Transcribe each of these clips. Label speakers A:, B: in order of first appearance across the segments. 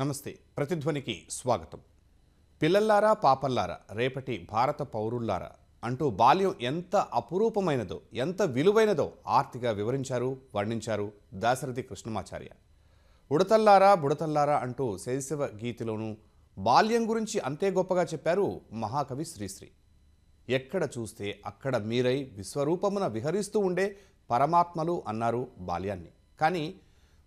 A: నమస్తే ప్రతిధ్వనికి స్వాగతం. పిల్లల్లారా పాపల్లారా రేపటి భారత పౌరుల్లారా అంటూ బాల్యం ఎంత అపురూపమైనదో ఎంత విలువైనదో ఆర్తిగా వివరించారు వర్ణించారు దాశరథి కృష్ణమాచార్య. ఉడతల్లారా బుడతల్లారా అంటూ శైశవ గీతిలోనూ బాల్యం గురించి అంతే గొప్పగా చెప్పారు మహాకవి శ్రీశ్రీ. ఎక్కడ చూస్తే అక్కడ మీరై విశ్వరూపమున విహరిస్తూ ఉండే పరమాత్మలు అన్నారు బాల్యాన్ని. కానీ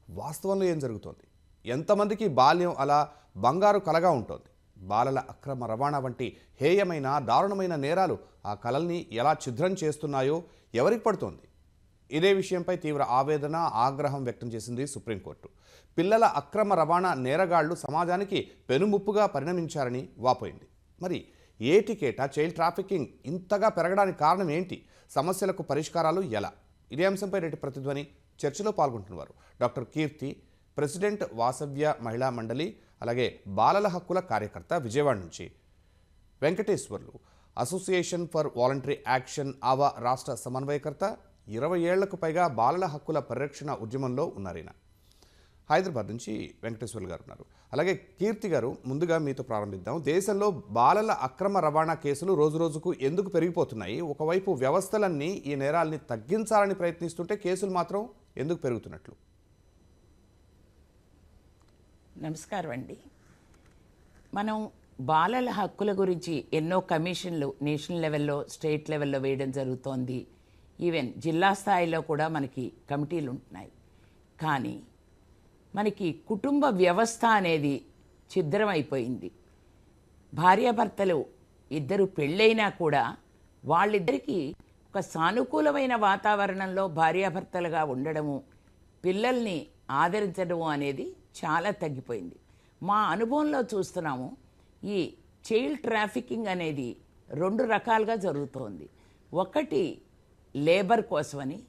A: వాస్తవంలో ఏం జరుగుతోంది? ఎంతమందికి బాల్యం అలా బంగారు కలగా ఉంటుంది? బాలల అక్రమ రవాణా వంటి హేయమైన దారుణమైన నేరాలు ఆ కలల్ని ఎలా ఛిద్రం చేస్తున్నాయో ఎవరికి పడుతోంది? ఇదే విషయంపై తీవ్ర ఆవేదన ఆగ్రహం వ్యక్తం చేసింది సుప్రీంకోర్టు. పిల్లల అక్రమ రవాణా నేరగాళ్ళు సమాజానికి పెనుముప్పుగా పరిణమించారని వాపోయింది. మరి ఏటికేటా చైల్డ్ ట్రాఫికింగ్ ఇంతగా పెరగడానికి కారణం ఏంటి? సమస్యలకు పరిష్కారాలు ఎలా? ఇదే అంశంపై రేటు ప్రతిధ్వని చర్చలో పాల్గొంటున్నవారు. డాక్టర్ కీర్తి ప్రెసిడెంట్ వాసవ్య మహిళా మండలి అలాగే బాలల హక్కుల కార్యకర్త విజయవాడ నుంచి. Venkateswarlu association for voluntary action AVA రాష్ట్ర సమన్వయకర్త ఇరవై ఏళ్ళకు పైగా బాలల హక్కుల పరిరక్షణ ఉద్యమంలో ఉన్నారైన. హైదరాబాద్ నుంచి వెంకటేశ్వర్లు గారు ఉన్నారు. అలాగే కీర్తి గారు ముందుగా మీతో ప్రారంభిద్దాం. దేశంలో బాలల అక్రమ రవాణా కేసులు రోజు రోజుకు ఎందుకు పెరిగిపోతున్నాయి? ఒకవైపు వ్యవస్థలన్నీ ఈ నేరాల్ని తగ్గించాలని ప్రయత్నిస్తుంటే కేసులు మాత్రం ఎందుకు పెరుగుతున్నట్లు?
B: నమస్కారం అండి. మనం బాలల హక్కుల గురించి ఎన్నో కమిషన్లు నేషనల్ లెవెల్లో స్టేట్ లెవెల్లో వేయడం జరుగుతోంది. ఈవెన్ జిల్లా స్థాయిలో కూడా మనకి కమిటీలు ఉంటున్నాయి. కానీ మనకి కుటుంబ వ్యవస్థ అనేది ఛిద్రమైపోయింది. భార్యాభర్తలు ఇద్దరు పెళ్ళైనా కూడా వాళ్ళిద్దరికీ ఒక సానుకూలమైన వాతావరణంలో భార్యాభర్తలుగా ఉండడము పిల్లల్ని ఆదరించడము అనేది చాలా తగ్గిపోయింది. మా అనుభవంలో చూస్తున్నాము ఈ చైల్డ్ ట్రాఫికింగ్ అనేది రెండు రకాలుగా జరుగుతోంది. ఒకటి లేబర్ కోసమని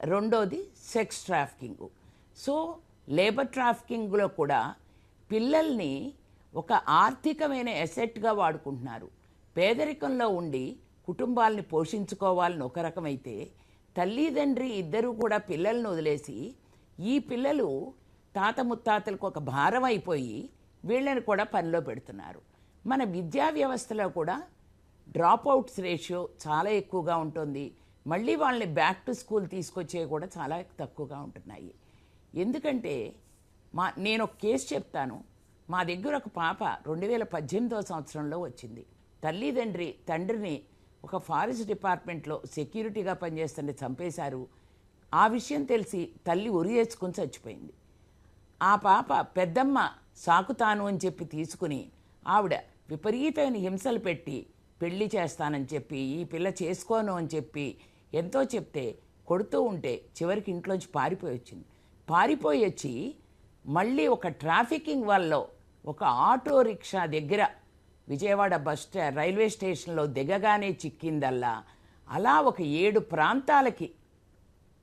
B: రెండోది సెక్స్ ట్రాఫికింగ్. సో లేబర్ ట్రాఫికింగ్లో కూడా పిల్లల్ని ఒక ఆర్థికమైన ఎసెట్గా వాడుకుంటున్నారు. పేదరికంలో ఉండి కుటుంబాలని పోషించుకోవాలని ఒక రకమైతే తల్లిదండ్రి ఇద్దరూ కూడా పిల్లల్ని వదిలేసి ఈ పిల్లలు తాత ముత్తాతలకు ఒక భారం అయిపోయి వీళ్ళని కూడా పనిలో పెడుతున్నారు. మన విద్యా వ్యవస్థలో కూడా డ్రాప్ అవుట్స్ రేషియో చాలా ఎక్కువగా ఉంటుంది. మళ్ళీ వాళ్ళని బ్యాక్ టు స్కూల్ తీసుకొచ్చేవి కూడా చాలా తక్కువగా ఉంటున్నాయి. ఎందుకంటే మా నేను ఒక కేసు చెప్తాను. మా దగ్గర ఒక పాప రెండు వేల పద్దెనిమిదో సంవత్సరంలో వచ్చింది. తల్లిదండ్రి తండ్రిని ఒక ఫారెస్ట్ డిపార్ట్మెంట్లో సెక్యూరిటీగా పనిచేస్తుంటే చంపేశారు. ఆ విషయం తెలిసి తల్లి ఉరి చేసుకుని చచ్చిపోయింది. ఆ పాప పెద్దమ్మ సాకుతాను అని చెప్పి తీసుకుని ఆవిడ విపరీతమైన హింసలు పెట్టి పెళ్ళి చేస్తానని చెప్పి ఈ పిల్ల చేసుకోను అని చెప్పి ఎంతో చెప్తే కొడుతూ ఉంటే చివరికి ఇంట్లోంచి పారిపోయి వచ్చింది. పారిపోయి వచ్చి మళ్ళీ ఒక ట్రాఫికింగ్ వల్ల ఒక ఆటో రిక్షా దగ్గర విజయవాడ బస్ రైల్వే స్టేషన్లో దిగగానే చిక్కిందల్లా అలా ఒక ఏడు ప్రాంతాలకి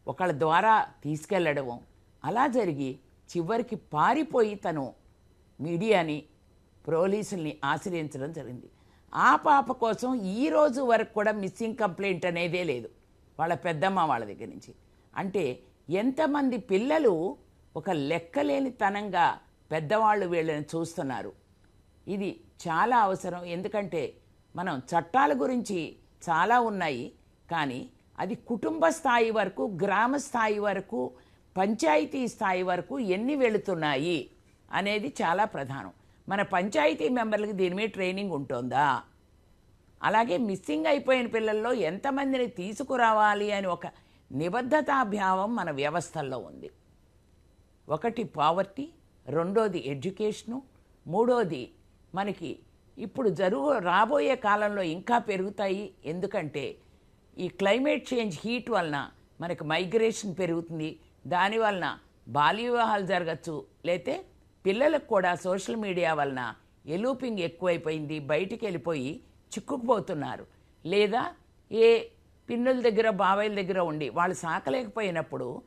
B: ఒకళ్ళ ద్వారా తీసుకెళ్ళడం అలా జరిగి చివరికి పారిపోయి తను మీడియాని పోలీసుల్ని ఆశ్రయించడం జరిగింది. ఆ పాప కోసం ఈ రోజు వరకు కూడా మిస్సింగ్ కంప్లైంట్ అనేదే లేదు వాళ్ళ పెద్దమ్మ వాళ్ళ దగ్గర నుంచి. అంటే ఎంతమంది పిల్లలు ఒక లెక్కలేనితనంగా పెద్దవాళ్ళు వీళ్ళని చూస్తున్నారు. ఇది చాలా అవసరం. ఎందుకంటే మనం చట్టాల గురించి చాలా ఉన్నాయి. కానీ అది కుటుంబ స్థాయి వరకు గ్రామ స్థాయి వరకు పంచాయతీ స్థాయి వరకు ఎన్ని వెళుతున్నాయి అనేది చాలా ప్రధానం. మన పంచాయతీ మెంబర్లకి దీని మీద ట్రైనింగ్ ఉంటుందా? అలాగే మిస్సింగ్ అయిపోయిన పిల్లల్లో ఎంతమందిని తీసుకురావాలి అని ఒక నిబద్ధతాభావం మన వ్యవస్థల్లో ఉంది. ఒకటి పావర్టీ రెండోది ఎడ్యుకేషను మూడోది మనకి ఇప్పుడు జరుగు రాబోయే కాలంలో ఇంకా పెరుగుతాయి. ఎందుకంటే ఈ క్లైమేట్ చేంజ్ హీట్ వలన మనకి మైగ్రేషన్ పెరుగుతుంది. దానివలన బాల్య వివాహాలు జరగచ్చు. లేతే పిల్లలకు కూడా సోషల్ మీడియా వలన ఎలూపింగ్ ఎక్కువైపోయింది బయటికి వెళ్ళిపోయి చిక్కుకుపోతున్నారు. లేదా ఏ పిన్నుల దగ్గర బాబాయిల దగ్గర ఉండి వాళ్ళు సాకలేకపోయినప్పుడు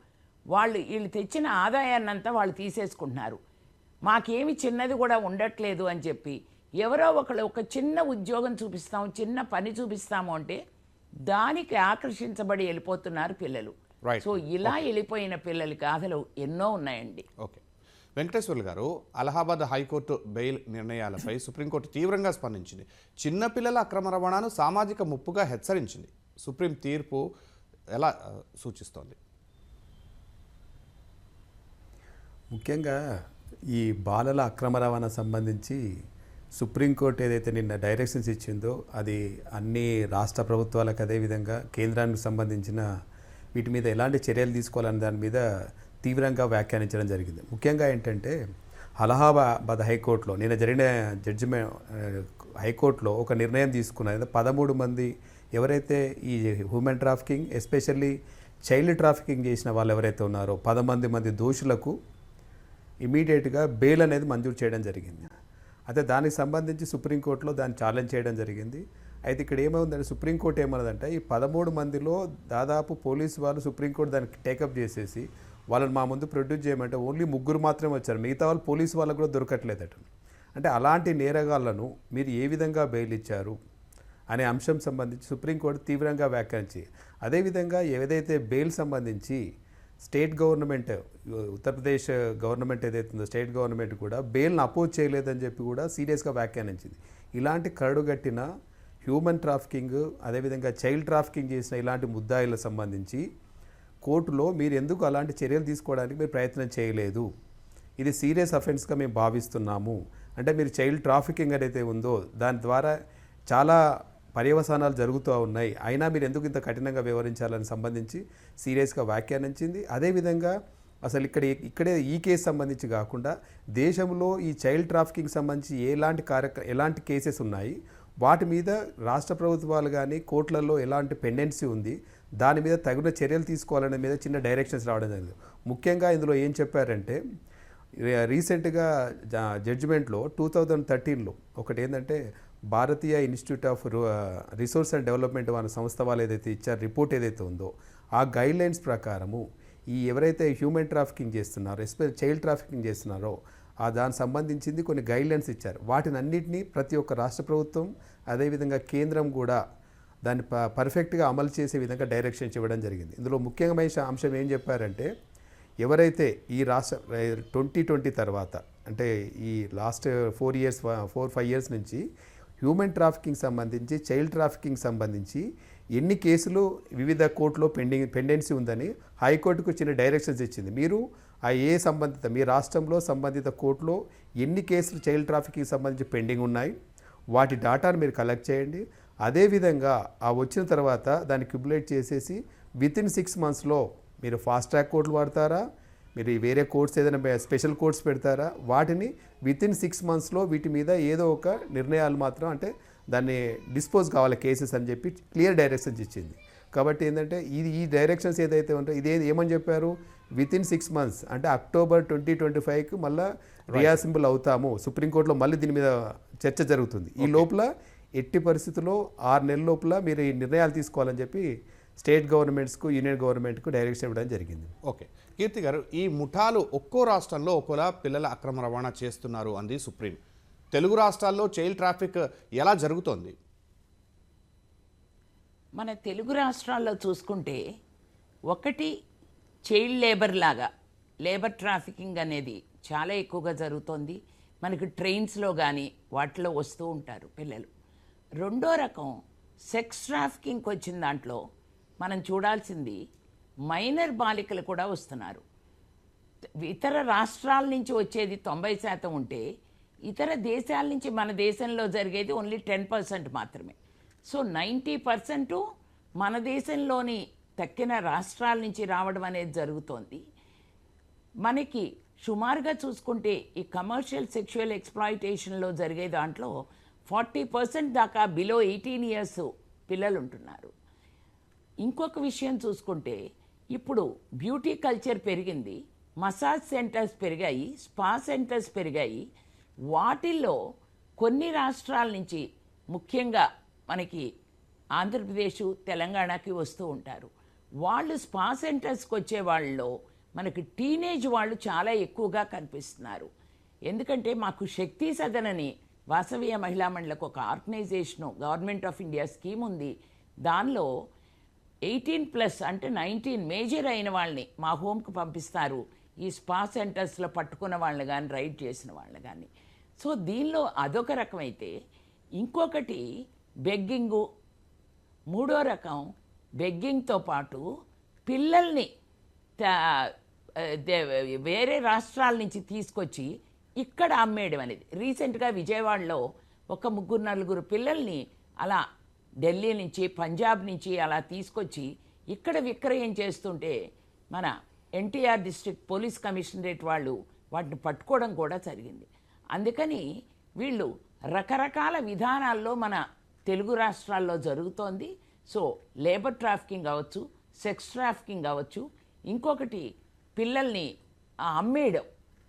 B: వాళ్ళు వీళ్ళు తెచ్చిన ఆదాయాన్నంతా వాళ్ళు తీసేసుకుంటున్నారు. మాకేమి చిన్నది కూడా ఉండట్లేదు అని చెప్పి ఎవరో ఒకళ్ళు ఒక చిన్న ఉద్యోగం చూపిస్తాము చిన్న పని చూపిస్తాము అంటే దానికి ఆకర్షించబడి వెళ్ళిపోతున్నారు పిల్లలు. సో ఇలా వెళ్ళిపోయిన పిల్లల గాథలు ఎన్నో ఉన్నాయండి.
A: Okay Venkateswarlu garu Allahabad high court bail నిర్ణయాలపై supreme court తీవ్రంగా స్పందించింది. చిన్నపిల్లల అక్రమ రవాణాను సామాజిక ముప్పుగా హెచ్చరించింది. సుప్రీం తీర్పు ఎలా సూచిస్తోంది?
C: ముఖ్యంగా ఈ బాలల అక్రమ రవాణా సంబంధించి సుప్రీంకోర్టు ఏదైతే నిన్న డైరెక్షన్స్ ఇచ్చిందో అది అన్ని రాష్ట్ర ప్రభుత్వాలకు అదేవిధంగా కేంద్రానికి సంబంధించిన వీటి మీద ఎలాంటి చర్యలు తీసుకోవాలనే దాని మీద తీవ్రంగా వ్యాఖ్యానించడం జరిగింది. ముఖ్యంగా ఏంటంటే అలహాబాద్ హైకోర్టులో నిన్న జరిగిన జడ్జిమెంట్ హైకోర్టులో ఒక నిర్ణయం తీసుకున్నది పదమూడు మంది ఎవరైతే ఈ human trafficking especially child trafficking చేసిన వాళ్ళు ఎవరైతే ఉన్నారో పదమంది మంది దోషులకు ఇమీడియట్గా బెయిల్ అనేది మంజూరు చేయడం జరిగింది. అయితే దానికి సంబంధించి సుప్రీంకోర్టులో దాన్ని ఛాలెంజ్ చేయడం జరిగింది. అయితే ఇక్కడ ఏమైందంటే సుప్రీంకోర్టు ఏమన్నదంటే ఈ పదమూడు మందిలో దాదాపు పోలీసు వాళ్ళు సుప్రీంకోర్టు దానికి టేకప్ చేసేసి వాళ్ళని మా ముందు ప్రొడ్యూస్ చేయమంటే ఓన్లీ ముగ్గురు మాత్రమే వచ్చారు. మిగతా వాళ్ళు పోలీసు వాళ్ళకు కూడా దొరకట్లేదట. అంటే అలాంటి నేరగాళ్ళను మీరు ఏ విధంగా బెయిల్ ఇచ్చారు అనే అంశం సంబంధించి సుప్రీంకోర్టు తీవ్రంగా వ్యాఖ్యానించి అదేవిధంగా ఏదైతే బెయిల్ సంబంధించి స్టేట్ గవర్నమెంట్ ఉత్తరప్రదేశ్ గవర్నమెంట్ ఏదైతే ఉందో స్టేట్ గవర్నమెంట్ కూడా బెయిల్ని అపోజ్ చేయలేదని చెప్పి కూడా సీరియస్గా వ్యాఖ్యానించింది. ఇలాంటి కరడుగట్టిన హ్యూమన్ ట్రాఫికింగ్ అదేవిధంగా చైల్డ్ ట్రాఫికింగ్ చేసిన ఇలాంటి ముద్దాయిలకు సంబంధించి కోర్టులో మీరు ఎందుకు అలాంటి చర్యలు తీసుకోవడానికి మీరు ప్రయత్నం చేయలేదు? ఇది సీరియస్ అఫెన్స్గా మేము భావిస్తున్నాము. అంటే మీరు చైల్డ్ ట్రాఫికింగ్ ఏదైతే ఉందో దాని ద్వారా చాలా పర్యవసానాలు జరుగుతూ ఉన్నాయి. అయినా మీరు ఎందుకు ఇంత కఠినంగా వ్యవహరించాలని సంబంధించి సీరియస్గా వ్యాఖ్యానించింది. అదేవిధంగా అసలు ఇక్కడ ఇక్కడే ఈ కేసు సంబంధించి కాకుండా దేశంలో ఈ చైల్డ్ ట్రాఫికింగ్ సంబంధించి ఎలాంటి కార్యక్ర ఎలాంటి కేసెస్ ఉన్నాయి? వాటి మీద రాష్ట్ర ప్రభుత్వాలు కానీ కోర్టులలో ఎలాంటి పెండెన్సీ ఉంది దాని మీద తగిన చర్యలు తీసుకోవాలనే మీద చిన్న డైరెక్షన్స్ రావడం జరిగింది. ముఖ్యంగా ఇందులో ఏం చెప్పారంటే రీసెంట్గా జడ్జిమెంట్లో టూ థౌజండ్ థర్టీన్లో ఒకటి ఏంటంటే భారతీయ institute of resource and development వాళ్ళ సంస్థ వాళ్ళు ఏదైతే ఇచ్చారు రిపోర్ట్ ఏదైతే ఉందో ఆ గైడ్లైన్స్ ప్రకారము ఈ ఎవరైతే హ్యూమన్ ట్రాఫికింగ్ చేస్తున్నారో ఎస్పెషల్ చైల్డ్ ట్రాఫికింగ్ చేస్తున్నారో ఆ దానికి సంబంధించింది కొన్ని గైడ్లైన్స్ ఇచ్చారు. వాటిని అన్నింటినీ ప్రతి ఒక్క రాష్ట్ర ప్రభుత్వం అదేవిధంగా కేంద్రం కూడా దాన్ని ప పర్ఫెక్ట్గా అమలు చేసే విధంగా డైరెక్షన్స్ ఇవ్వడం జరిగింది. ఇందులో ముఖ్యమైన అంశం ఏం చెప్పారంటే ఎవరైతే ఈ రాష్ట్ర ట్వంటీ ట్వంటీ తర్వాత అంటే ఈ last four years four five years నుంచి హ్యూమన్ ట్రాఫికింగ్ సంబంధించి చైల్డ్ ట్రాఫికింగ్ సంబంధించి ఎన్ని కేసులు వివిధ కోర్టులో పెండింగ్ పెండెన్సీ ఉందని హైకోర్టుకు చిన్న డైరెక్షన్స్ ఇచ్చింది. మీరు ఆ ఏ సంబంధిత మీ రాష్ట్రంలో సంబంధిత కోర్టులో ఎన్ని కేసులు చైల్డ్ ట్రాఫికింగ్ సంబంధించి పెండింగ్ ఉన్నాయి? వాటి డాటాను మీరు కలెక్ట్ చేయండి. అదేవిధంగా ఆ వచ్చిన తర్వాత దాన్ని క్యుబులేట్ చేసేసి విత్ ఇన్ సిక్స్ మంత్స్లో మీరు ఫాస్ట్ ట్రాక్ కోర్టులు వాడతారా? మీరు వేరే కోర్ట్స్ ఏదైనా స్పెషల్ కోర్ట్స్ పెడతారా? వాటిని విత్ ఇన్ సిక్స్ మంత్స్లో వీటి మీద ఏదో ఒక నిర్ణయాలు మాత్రం అంటే దాన్ని డిస్పోజ్ కావాలి కేసెస్ అని చెప్పి క్లియర్ డైరెక్షన్స్ ఇచ్చింది. కాబట్టి ఏంటంటే ఇది ఈ డైరెక్షన్స్ ఏదైతే ఉంటాయో ఇదే ఏమని చెప్పారు? విత్ ఇన్ సిక్స్ మంత్స్ అంటే అక్టోబర్ ట్వంటీ ట్వంటీ ఫైవ్కి మళ్ళీ రియాసింబుల్ అవుతాము. సుప్రీంకోర్టులో మళ్ళీ దీని మీద చర్చ జరుగుతుంది. ఈ లోపల ఎట్టి పరిస్థితుల్లో ఆరు నెలల లోపల మీరు ఈ నిర్ణయాలు తీసుకోవాలని చెప్పి స్టేట్ గవర్నమెంట్స్కు యూనియన్ గవర్నమెంట్కు డైరెక్షన్ ఇవ్వడం జరిగింది.
A: ఓకే కీర్తి గారు ఈ ముఠాలు ఒక్కో రాష్ట్రంలో ఒక్కోలా పిల్లల అక్రమ రవాణా చేస్తున్నారు అంది సుప్రీం తెలుగు రాష్ట్రాల్లో చైల్డ్ ట్రాఫిక్ ఎలా జరుగుతోంది?
B: మన తెలుగు రాష్ట్రాల్లో చూసుకుంటే ఒకటి చైల్డ్ లేబర్ లాగా లేబర్ ట్రాఫికింగ్ అనేది చాలా ఎక్కువగా జరుగుతోంది. మనకి ట్రైన్స్లో కానీ వాటిలో వస్తూ ఉంటారు పిల్లలు. రెండో రకం సెక్స్ ట్రాఫికింగ్కి వచ్చిన దాంట్లో మనం చూడాల్సింది మైనర్ బాలికలు కూడా వస్తున్నారు. ఇతర రాష్ట్రాల నుంచి వచ్చేది తొంభై శాతం ఉంటే ఇతర దేశాల నుంచి మన దేశంలో జరిగేది ఓన్లీ టెన్ పర్సెంట్ మాత్రమే. సో నైంటీ పర్సెంట్ మన దేశంలోని తక్కిన రాష్ట్రాల నుంచి రావడం అనేది జరుగుతోంది. మనకి సుమారుగా చూసుకుంటే ఈ కమర్షియల్ సెక్షువల్ ఎక్స్ప్లాయిటేషన్లో జరిగే దాంట్లో ఫార్టీ పర్సెంట్ దాకా బిలో ఎయిటీన్ ఇయర్స్ పిల్లలు ఉంటున్నారు ఇంకొక విషయం చూసుకుంటే ఇప్పుడు బ్యూటీ కల్చర్ పెరిగింది మసాజ్ సెంటర్స్ పెరిగాయి స్పా సెంటర్స్ పెరిగాయి. వాటిల్లో కొన్ని రాష్ట్రాల నుంచి ముఖ్యంగా మనకి ఆంధ్రప్రదేశ్ తెలంగాణకి వస్తూ ఉంటారు. వాళ్ళు స్పా సెంటర్స్కి వచ్చే వాళ్ళలో మనకి టీనేజ్ వాళ్ళు చాలా ఎక్కువగా కనిపిస్తున్నారు. ఎందుకంటే మాకు శక్తి సదనని వాసవీయ మహిళా మండలకు ఒక organisation government of India scheme ఉంది. దానిలో ఎయిటీన్ ప్లస్ అంటే నైన్టీన్ మేజర్ అయిన వాళ్ళని మా హోమ్కి పంపిస్తారు. ఈ స్పా సెంటర్స్లో పట్టుకున్న వాళ్ళని కానీ రైడ్ చేసిన వాళ్ళని కానీ సో దీనిలో అదొక రకమైతే ఇంకొకటి బెగ్గింగు. మూడో రకం బెగ్గింగ్తో పాటు పిల్లల్ని వేరే రాష్ట్రాల నుంచి తీసుకొచ్చి ఇక్కడ అమ్మేయడం అనేది. రీసెంట్గా విజయవాడలో ఒక ముగ్గురు నలుగురు పిల్లల్ని అలా ఢిల్లీ నుంచి పంజాబ్ నుంచి అలా తీసుకొచ్చి ఇక్కడ విక్రయం చేస్తుంటే మన ఎన్టీఆర్ డిస్ట్రిక్ట్ పోలీస్ కమిషనరేట్ వాళ్ళు వాటిని పట్టుకోవడం కూడా జరిగింది. అందుకని వీళ్ళు రకరకాల విధానాల్లో మన తెలుగు రాష్ట్రాల్లో జరుగుతోంది. సో లేబర్ ట్రాఫికింగ్ అవ్వచ్చు సెక్స్ ట్రాఫికింగ్ అవ్వచ్చు ఇంకొకటి పిల్లల్ని అమ్మేయడం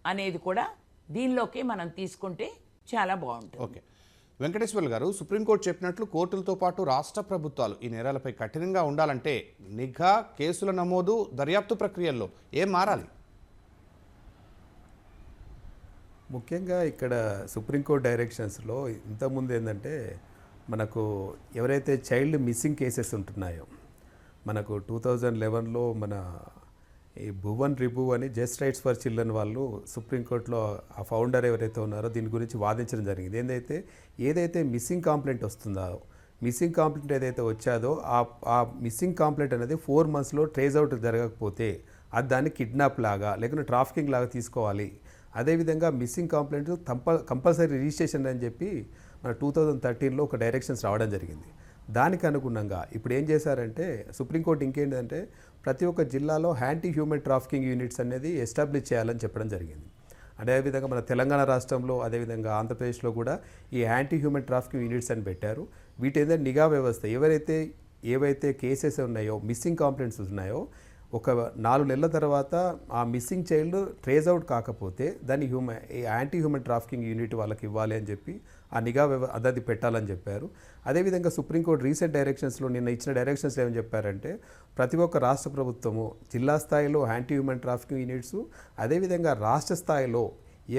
B: అనేది కూడా దీనిలోకి మనం తీసుకుంటే చాలా బాగుంటుంది.
A: ఓకే. వెంకటేశ్వర్లు గారు సుప్రీంకోర్టు చెప్పినట్లు కోర్టులతో పాటు రాష్ట్ర ప్రభుత్వాలు ఈ నేరాలపై కఠినంగా ఉండాలంటే నిఘా కేసుల నమోదు దర్యాప్తు ప్రక్రియల్లో ఏం మారాలి?
C: ముఖ్యంగా ఇక్కడ సుప్రీంకోర్టు డైరెక్షన్స్లో ఇంతకుముందు ఏంటంటే మనకు ఎవరైతే చైల్డ్ మిస్సింగ్ కేసెస్ ఉంటున్నాయో మనకు టూ థౌజండ్ లెవెన్లో మన ఈ భువన్ రిభు అని జస్ట్ రైట్స్ ఫర్ చిల్డ్రన్ వాళ్ళు సుప్రీంకోర్టులో ఆ ఫౌండర్ ఎవరైతే ఉన్నారో దీని గురించి వాదించడం జరిగింది. ఏందైతే ఏదైతే మిస్సింగ్ కాంప్లైంట్ వస్తుందో మిస్సింగ్ కాంప్లైంట్ ఏదైతే వచ్చాదో ఆ ఆ మిస్సింగ్ కాంప్లైంట్ అనేది ఫోర్ మంత్స్లో ట్రేస్ అవుట్ జరగకపోతే అది దాన్ని కిడ్నాప్ లాగా లేకుంటే ట్రాఫికింగ్ లాగా తీసుకోవాలి. అదేవిధంగా మిస్సింగ్ కంప్లైంట్ కంపల్ కంపల్సరీ రిజిస్ట్రేషన్ అని చెప్పి మన టూ థౌజండ్ థర్టీన్లో ఒక డైరెక్షన్స్ రావడం జరిగింది. దానికి అనుగుణంగా ఇప్పుడు ఏం చేశారంటే సుప్రీంకోర్టు ఇంకేంటంటే ప్రతి ఒక్క జిల్లాలో యాంటీ హ్యూమన్ ట్రాఫికింగ్ యూనిట్స్ అనేది ఎస్టాబ్లిష్ చేయాలని చెప్పడం జరిగింది. అదేవిధంగా మన తెలంగాణ రాష్ట్రంలో అదేవిధంగా ఆంధ్రప్రదేశ్లో కూడా ఈ యాంటీ హ్యూమన్ ట్రాఫికింగ్ యూనిట్స్ అని పెట్టారు. వీటి ఏంటంటే నిఘా వ్యవస్థ ఎవరైతే ఏవైతే కేసెస్ ఉన్నాయో మిస్సింగ్ కంప్లైంట్స్ ఉన్నాయో ఒక నాలుగు నెలల తర్వాత ఆ మిస్సింగ్ చైల్డ్ ట్రేస్ అవుట్ కాకపోతే దాన్ని human anti human trafficking unit వాళ్ళకి ఇవ్వాలి అని చెప్పి ఆ నిఘా వ్యవ అదది పెట్టాలని చెప్పారు. అదేవిధంగా సుప్రీంకోర్టు రీసెంట్ డైరెక్షన్స్లో నిన్న ఇచ్చిన డైరెక్షన్స్ ఏమని చెప్పారంటే ప్రతి ఒక్క రాష్ట్ర ప్రభుత్వము జిల్లా స్థాయిలో యాంటీ హ్యూమన్ ట్రాఫికింగ్ యూనిట్స్ అదేవిధంగా రాష్ట్ర స్థాయిలో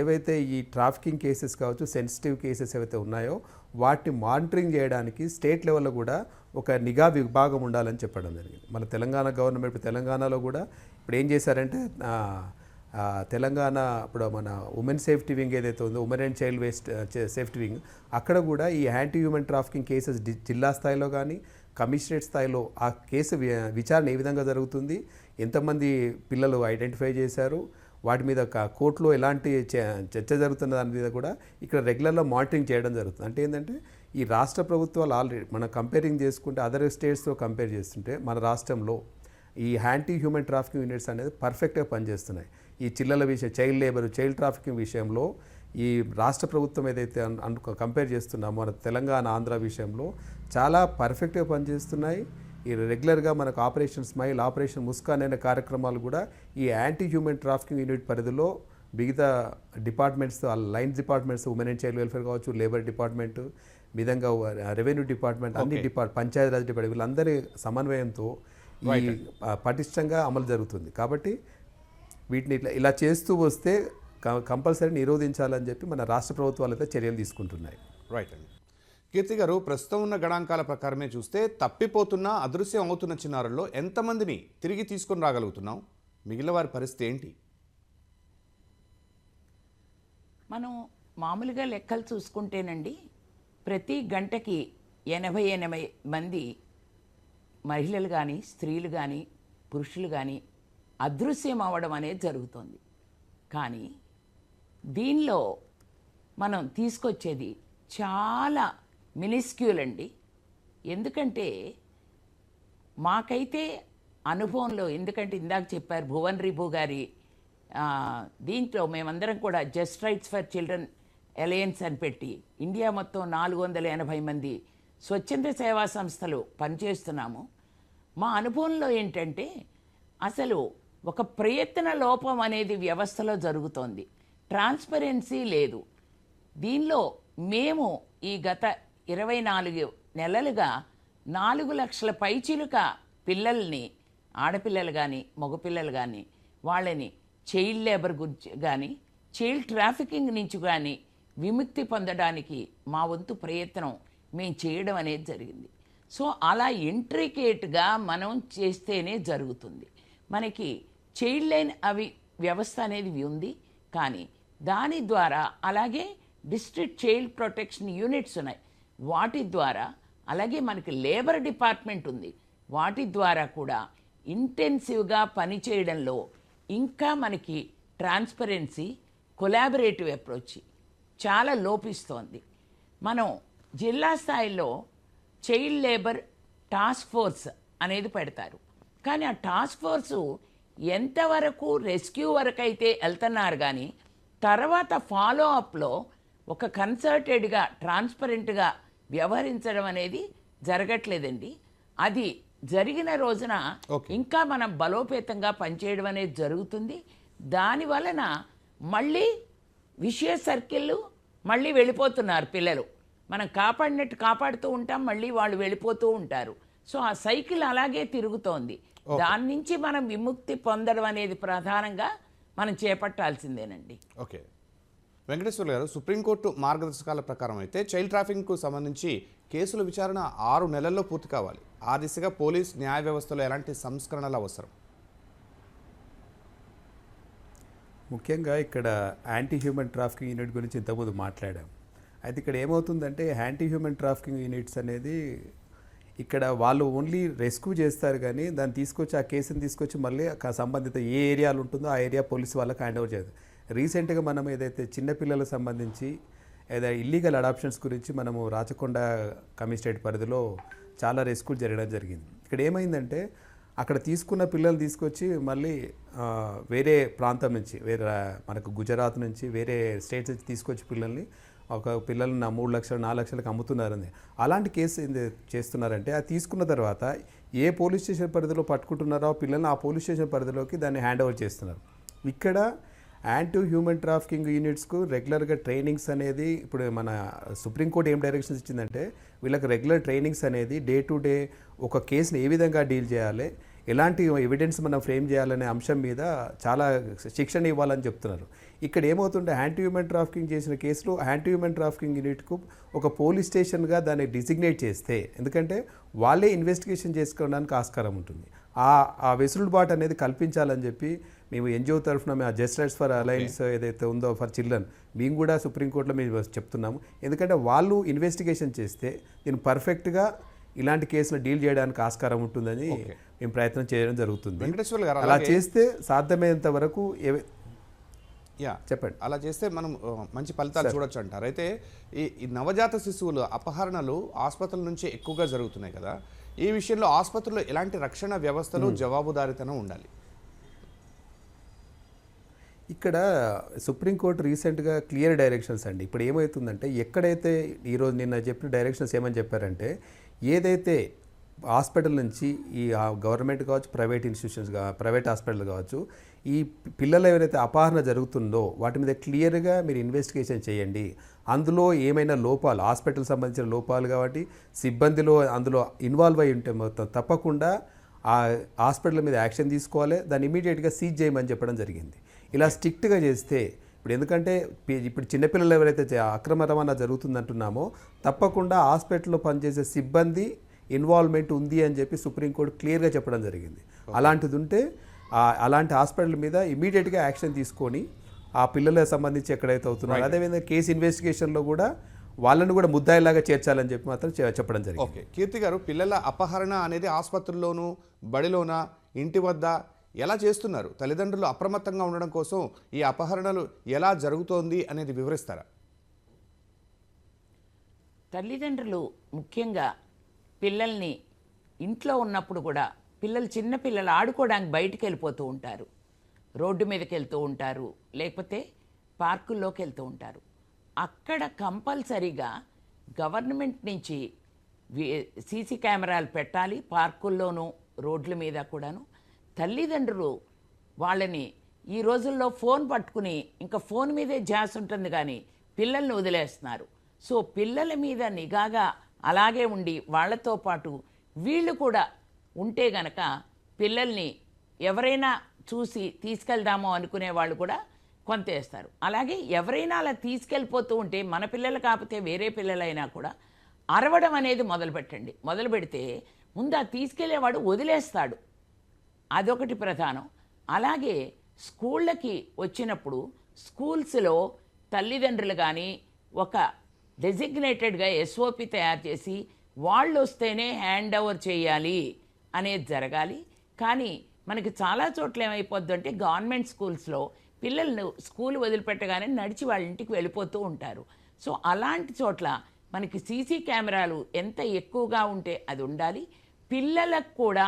C: ఏవైతే ఈ ట్రాఫికింగ్ కేసెస్ కావచ్చు సెన్సిటివ్ కేసెస్ ఏవైతే ఉన్నాయో వాటిని మానిటరింగ్ చేయడానికి స్టేట్ లెవెల్లో కూడా ఒక నిఘా విభాగం ఉండాలని చెప్పడం జరిగింది. మన తెలంగాణ గవర్నమెంట్ తెలంగాణలో కూడా ఇప్పుడు ఏం చేశారంటే తెలంగాణ ఇప్పుడు మన ఉమెన్ సేఫ్టీ వింగ్ ఏదైతే ఉందో women and child waste safety wing అక్కడ కూడా ఈ యాంటీ హ్యూమన్ ట్రాఫికింగ్ కేసెస్ జిల్లా స్థాయిలో కానీ కమిషనరేట్ స్థాయిలో ఆ కేసు విచారణ ఏ విధంగా జరుగుతుంది ఎంతమంది పిల్లలు ఐడెంటిఫై చేశారు వాటి మీద కోర్టులో ఎలాంటి చ- చర్చ జరుగుతున్న దాని మీద కూడా ఇక్కడ రెగ్యులర్గా మానిటరింగ్ చేయడం జరుగుతుంది. అంటే ఏంటంటే ఈ రాష్ట్ర ప్రభుత్వాలు ఆల్రెడీ మనం కంపేరింగ్ చేసుకుంటే అదర్ స్టేట్స్తో కంపేర్ చేస్తుంటే మన రాష్ట్రంలో ఈ యాంటీ హ్యూమన్ ట్రాఫికింగ్ యూనిట్స్ అనేది పర్ఫెక్ట్గా పనిచేస్తున్నాయి. ఈ చిల్లల విషయం చైల్డ్ లేబర్ చైల్డ్ ట్రాఫికింగ్ విషయంలో ఈ రాష్ట్ర ప్రభుత్వం ఏదైతే అన్- కంపేర్ చేస్తున్నామో మన తెలంగాణ ఆంధ్ర విషయంలో చాలా పర్ఫెక్ట్గా పనిచేస్తున్నాయి. ఈ రెగ్యులర్గా మనకు ఆపరేషన్ స్మైల్ ఆపరేషన్ ముస్కాన్ అనే కార్యక్రమాలు కూడా ఈ యాంటీ హ్యూమన్ ట్రాఫికింగ్ యూనిట్ పరిధిలో మిగతా departments lines departments women and child welfare కావచ్చు లేబర్ డిపార్ట్మెంట్ విధంగా రెవెన్యూ డిపార్ట్మెంట్ అన్ని డిపార్ట్ పంచాయతీరాజ్ డిపార్ట్మెంట్ వీళ్ళందరి సమన్వయంతో ఈ పటిష్టంగా అమలు జరుగుతుంది. కాబట్టి వీటిని ఇట్లా ఇలా చేస్తూ వస్తే కంపల్సరీ నిరోధించాలని చెప్పి మన రాష్ట్ర ప్రభుత్వాలు అయితే చర్యలు తీసుకుంటున్నాయి.
A: రైట్ అండి కీర్తి గారు ప్రస్తుతం ఉన్న గణాంకాల ప్రకారమే చూస్తే తప్పిపోతున్న అదృశ్యం అవుతున్న చిన్నారుల్లో ఎంతమందిని తిరిగి తీసుకొని రాగలుగుతున్నాం? మిగిలిన వారి పరిస్థితి ఏంటి?
B: మనం మామూలుగా లెక్కలు చూసుకుంటేనండి ప్రతి గంటకి ఎనభై ఎనభై మంది మహిళలు కానీ స్త్రీలు కానీ పురుషులు కానీ అదృశ్యం అవ్వడం అనేది జరుగుతుంది. కానీ దీనిలో మనం తీసుకొచ్చేది చాలా మినిస్క్యూల్ అండి. ఎందుకంటే మాకైతే అనుభవంలో ఎందుకంటే ఇందాక చెప్పారు భువన్ రిభు గారి దీంట్లో మేమందరం కూడా just rights for children alliance అని పెట్టి ఇండియా మొత్తం నాలుగు వందల ఎనభై మంది స్వచ్ఛంద సేవా సంస్థలు పనిచేస్తున్నాము. మా అనుభవంలో ఏంటంటే అసలు ఒక ప్రయత్న లోపం అనేది వ్యవస్థలో జరుగుతోంది. ట్రాన్స్పరెన్సీ లేదు. దీనిలో మేము ఈ గత ఇరవై నాలుగు నెలలుగా నాలుగు లక్షల పైచిలుక పిల్లల్ని ఆడపిల్లలు కానీ మగపిల్లలు కానీ వాళ్ళని చైల్డ్ లేబర్ గురించి కానీ చైల్డ్ ట్రాఫికింగ్ నుంచి కానీ విముక్తి పొందడానికి మా వంతు ప్రయత్నం మేము చేయడం అనేది జరిగింది. సో అలా ఇంట్రికేట్గా మనం చేస్తేనే జరుగుతుంది. మనకి చైల్డ్ లైన్ అవి వ్యవస్థ అనేది ఉంది. కానీ దాని ద్వారా అలాగే డిస్ట్రిక్ట్ చైల్డ్ ప్రొటెక్షన్ యూనిట్స్ ఉన్నాయి. వాటి ద్వారా అలాగే మనకి లేబర్ డిపార్ట్మెంట్ ఉంది. వాటి ద్వారా కూడా ఇంటెన్సివ్గా పనిచేయడంలో ఇంకా మనకి ట్రాన్స్పరెన్సీ కొలాబరేటివ్ అప్రోచ్ చాలా లోపిస్తోంది. మనం జిల్లా స్థాయిలో చైల్డ్ లేబర్ టాస్క్ ఫోర్స్ అనేది పెడతారు. కానీ ఆ టాస్క్ ఫోర్సు ఎంతవరకు రెస్క్యూ వరకు అయితే వెళ్తున్నారు కానీ తర్వాత ఫాలో అప్లో ఒక కన్సర్టెడ్గా ట్రాన్స్పరెంట్గా వ్యవహరించడం అనేది జరగట్లేదండి. అది జరిగిన రోజున. ఇంకా మనం బలోపేతంగా పనిచేయడం అనేది జరుగుతుంది. దాని వలన మళ్ళీ విషయ సర్కిల్ మళ్ళీ వెళ్ళిపోతున్నారు పిల్లలు. మనం కాపాడినట్టు కాపాడుతూ ఉంటాం మళ్ళీ వాళ్ళు వెళ్ళిపోతూ ఉంటారు. సో ఆ సైకిల్ అలాగే తిరుగుతోంది. దాని నుంచి మనం విముక్తి పొందడం అనేది ప్రధానంగా మనం చేపట్టాల్సిందేనండి.
A: ఓకే. వెంకటేశ్వర గారు సుప్రీంకోర్టు మార్గదర్శకాల ప్రకారం అయితే చైల్డ్ ట్రాఫికింగ్కు సంబంధించి కేసుల విచారణ ఆరు నెలల్లో పూర్తి కావాలి. ఆ దిశగా పోలీస్ న్యాయ వ్యవస్థలో ఎలాంటి సంస్కరణలు అవసరం?
C: ముఖ్యంగా ఇక్కడ యాంటీ హ్యూమన్ ట్రాఫికింగ్ యూనిట్ గురించి ఇంతకుముందు మాట్లాడాం. అయితే ఇక్కడ ఏమవుతుందంటే యాంటీ హ్యూమన్ ట్రాఫికింగ్ యూనిట్స్ అనేది ఇక్కడ వాళ్ళు ఓన్లీ రెస్క్యూ చేస్తారు కానీ దాన్ని తీసుకొచ్చి ఆ కేసుని తీసుకొచ్చి మళ్ళీ ఆ సంబంధిత ఏ ఏరియాలు ఉంటుందో ఆ ఏరియా పోలీస్ వాళ్ళకి హ్యాండ్ ఓవర్ చేయదు రీసెంట్గా మనం ఏదైతే చిన్నపిల్లలకు సంబంధించి ఏదైనా ఇల్లీగల్ అడాప్షన్స్ గురించి మనము రాచకొండ కమిషనరేట్ పరిధిలో చాలా రెస్క్యూ జరగడం జరిగింది. ఇక్కడ ఏమైందంటే అక్కడ తీసుకున్న పిల్లలు తీసుకొచ్చి మళ్ళీ వేరే ప్రాంతం నుంచి వేరే మనకు గుజరాత్ నుంచి వేరే స్టేట్స్ నుంచి తీసుకొచ్చి పిల్లల్ని ఒక పిల్లల్ని మూడు లక్షలు నాలుగు లక్షలకు అమ్ముతున్నారని. అలాంటి కేసు ఏంది చేస్తున్నారంటే అది తీసుకున్న తర్వాత ఏ పోలీస్ స్టేషన్ పరిధిలో పట్టుకుంటున్నారో పిల్లల్ని ఆ పోలీస్ స్టేషన్ పరిధిలోకి దాన్ని హ్యాండ్ ఓవర్ చేస్తున్నారు. ఇక్కడ యాంటీ హ్యూమన్ ట్రాఫికింగ్ యూనిట్స్కు రెగ్యులర్గా ట్రైనింగ్స్ అనేది ఇప్పుడు మన సుప్రీంకోర్టు ఏం డైరెక్షన్స్ ఇచ్చిందంటే వీళ్ళకి రెగ్యులర్ ట్రైనింగ్స్ అనేది డే టు డే ఒక కేసుని ఏ విధంగా డీల్ చేయాలి ఎలాంటి ఎవిడెన్స్ మనం ఫ్రేమ్ చేయాలనే అంశం మీద చాలా శిక్షణ ఇవ్వాలని చెప్తున్నారు. ఇక్కడ ఏమవుతుంటే యాంటీ హ్యూమన్ ట్రాఫికింగ్ చేసిన కేసులో యాంటీ హ్యూమన్ ట్రాఫికింగ్ యూనిట్కు ఒక పోలీస్ స్టేషన్గా దాన్ని డిజిగ్నేట్ చేస్తే ఎందుకంటే వాళ్ళే ఇన్వెస్టిగేషన్ చేసుకోవడానికి ఆస్కారం ఉంటుంది. ఆ ఆ వెసులుబాటు అనేది కల్పించాలని చెప్పి మేము ఎన్జిఓ తరఫున మేము జస్ట్ రైట్స్ ఫర్ అలయన్స్ ఏదైతే ఉందో ఫర్ చిల్డ్రన్ మేము కూడా సుప్రీంకోర్టులో మేము చెప్తున్నాము. ఎందుకంటే వాళ్ళు ఇన్వెస్టిగేషన్ చేస్తే దీన్ని పర్ఫెక్ట్గా ఇలాంటి కేసులు డీల్ చేయడానికి ఆస్కారం ఉంటుందని మేము ప్రయత్నం చేయడం జరుగుతుంది.
A: వెంకటేశ్వర గారు
C: అలా చేస్తే సాధ్యమైనంత వరకు
A: యా.
C: చెప్పండి.
A: అలా చేస్తే మనం మంచి ఫలితాలు చూడొచ్చు అంటారు. అయితే ఈ ఈ నవజాత శిశువులు అపహరణలు ఆసుపత్రుల నుంచి ఎక్కువగా జరుగుతున్నాయి కదా. ఈ విషయంలో ఆసుపత్రుల్లో ఎలాంటి రక్షణ వ్యవస్థలు జవాబుదారీతనం ఉండాలి?
C: ఇక్కడ సుప్రీంకోర్టు రీసెంట్గా క్లియర్ డైరెక్షన్స్ అండి. ఇప్పుడు ఏమవుతుందంటే ఎక్కడైతే ఈరోజు నిన్న చెప్పిన డైరెక్షన్స్ ఏమని చెప్పారంటే ఏదైతే హాస్పిటల్ నుంచి ఈ గవర్నమెంట్ కావచ్చు ప్రైవేట్ ఇన్స్టిట్యూషన్స్ కా ప్రైవేట్ హాస్పిటల్ కావచ్చు ఈ పిల్లలు ఎవరైతే అపహరణ జరుగుతుందో వాటి మీద క్లియర్గా మీరు ఇన్వెస్టిగేషన్ చేయండి. అందులో ఏమైనా లోపాలు హాస్పిటల్ సంబంధించిన లోపాలు కాబట్టి సిబ్బందిలో అందులో ఇన్వాల్వ్ అయి ఉంటే మొత్తం తప్పకుండా ఆ హాస్పిటల్ మీద యాక్షన్ తీసుకోవాలి. దాన్ని ఇమీడియట్గా సీజ్ చేయమని చెప్పడం జరిగింది. ఇలా స్ట్రిక్ట్గా చేస్తే ఇప్పుడు ఎందుకంటే ఇప్పుడు చిన్నపిల్లలు ఎవరైతే అక్రమ రవాణా జరుగుతుందంటున్నామో తప్పకుండా హాస్పిటల్లో పనిచేసే సిబ్బంది ఇన్వాల్వ్మెంట్ ఉంది అని చెప్పి సుప్రీంకోర్టు క్లియర్గా చెప్పడం జరిగింది. అలాంటిది ఉంటే ఆ- అలాంటి హాస్పిటల్ మీద ఇమీడియట్గా యాక్షన్ తీసుకొని ఆ పిల్లలకు సంబంధించి ఎక్కడైతే అవుతున్నారో అదేవిధంగా కేసు ఇన్వెస్టిగేషన్లో కూడా వాళ్ళని కూడా ముద్దాయిలాగా చేర్చాలని చెప్పి మాత్రం చెప్పడం జరిగింది.
A: ఓకే. కీర్తి గారు పిల్లల అపహరణ అనేది ఆసుపత్రుల్లోనూ బడిలోన ఇంటి వద్ద ఎలా చేస్తున్నారు? తల్లిదండ్రులు అప్రమత్తంగా ఉండడం కోసం ఈ అపహరణలు ఎలా జరుగుతోంది అనేది వివరిస్తారా?
B: తల్లిదండ్రులు ముఖ్యంగా పిల్లల్ని ఇంట్లో ఉన్నప్పుడు కూడా పిల్లలు చిన్న పిల్లలు ఆడుకోవడానికి బయటికి వెళ్ళిపోతూ ఉంటారు. రోడ్డు మీదకి వెళ్తూ ఉంటారు. లేకపోతే పార్కుల్లోకి వెళ్తూ ఉంటారు. అక్కడ కంపల్సరీగా గవర్నమెంట్ నుంచి సీసీ కెమెరాలు పెట్టాలి. పార్కుల్లోనూ రోడ్ల మీద కూడాను. తల్లిదండ్రులు వాళ్ళని ఈ రోజుల్లో ఫోన్ పట్టుకుని ఇంకా ఫోన్ మీదే జాస్ ఉంటుంది కానీ పిల్లల్ని వదిలేస్తున్నారు. సో పిల్లల మీద నిఘాగా అలాగే ఉండి వాళ్ళతో పాటు వీళ్ళు కూడా ఉంటే గనక పిల్లల్ని ఎవరైనా చూసి తీసుకెళ్దామో అనుకునే వాళ్ళు కూడా కొంత వేస్తారు. అలాగే ఎవరైనా అలా తీసుకెళ్ళిపోతూ ఉంటే మన పిల్లలు కాకపోతే వేరే పిల్లలైనా కూడా అరవడం అనేది మొదలు పెట్టండి. మొదలు పెడితే ముందు ఆ తీసుకెళ్ళేవాడు వదిలేస్తాడు. అదొకటి ప్రధానం. అలాగే స్కూళ్ళకి వచ్చినప్పుడు స్కూల్స్లో తల్లిదండ్రులు కానీ ఒక డెసిగ్నేటెడ్గా ఎస్ఓపి తయారు చేసి వాళ్ళు వస్తేనే హ్యాండ్ ఓవర్ చేయాలి అనేది జరగాలి. కానీ మనకి చాలా చోట్ల ఏమైపోద్దు అంటే గవర్నమెంట్ స్కూల్స్లో పిల్లలను స్కూల్ వదిలిపెట్టగానే నడిచి వాళ్ళ ఇంటికి వెళ్ళిపోతూ ఉంటారు. సో అలాంటి చోట్ల మనకి సీసీ కెమెరాలు ఎంత ఎక్కువగా ఉంటే అది ఉండాలి. పిల్లలకు కూడా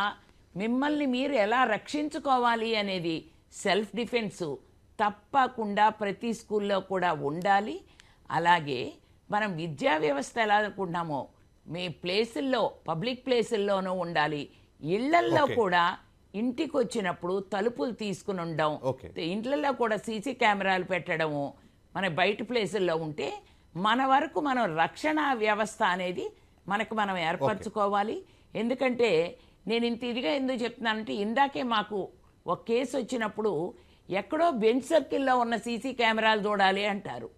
B: మిమ్మల్ని మీరు ఎలా రక్షించుకోవాలి అనేది సెల్ఫ్ డిఫెన్సు తప్పకుండా ప్రతి స్కూల్లో కూడా ఉండాలి. అలాగే మనం విద్యా వ్యవస్థ ఎలా అనుకుంటున్నామో మీ ప్లేసుల్లో పబ్లిక్ ప్లేసుల్లోనూ ఉండాలి
A: ఇళ్ళల్లో.
B: కూడా ఇంటికి వచ్చినప్పుడు తలుపులు తీసుకుని ఉండడం. ఇంట్లలో కూడా సీసీ కెమెరాలు పెట్టడము మన బయట ప్లేసుల్లో ఉంటే మన వరకు మనం రక్షణ వ్యవస్థ అనేది మనకు మనం ఏర్పరచుకోవాలి ఎందుకంటే నేను ఇంత ఇదిగా ఎందుకు చెప్తున్నానంటే ఇందాకే మాకు ఒక కేసు వచ్చినప్పుడు ఎక్కడో బెంచ్ సర్కిల్లో ఉన్న సీసీ కెమెరాలు చూడాలి అంటారు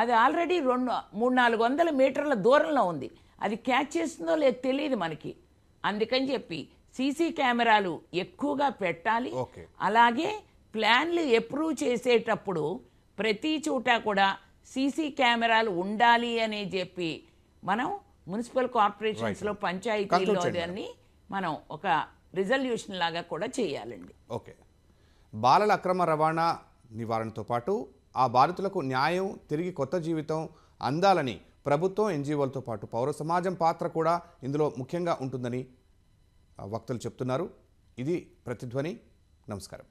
B: అది ఆల్రెడీ రెండు మూడు నాలుగు వందల మీటర్ల దూరంలో ఉంది. అది క్యాచ్ చేస్తుందో లేదో తెలియదు మనకి. అందుకని చెప్పి సీసీ కెమెరాలు ఎక్కువగా పెట్టాలి. అలాగే ప్లాన్లు అప్రూవ్ చేసేటప్పుడు ప్రతి చోట కూడా సీసీ కెమెరాలు ఉండాలి అని చెప్పి మనం మున్సిపల్ కార్పొరేషన్స్లో
A: చేయండి,
B: దాన్ని మనం ఒక రిజల్యూషన్ లాగా కూడా చేయాలండి.
A: ఓకే. బాలల అక్రమ రవాణా నివారణతో పాటు ఆ బాధితులకు న్యాయం తిరిగి కొత్త జీవితం అందాలని ప్రభుత్వం ఎన్జిఓలతో పాటు పౌర సమాజం పాత్ర కూడా ఇందులో ముఖ్యంగా ఉంటుందని వక్తలు చెప్తున్నారు. ఇది ప్రతిధ్వని. నమస్కారం.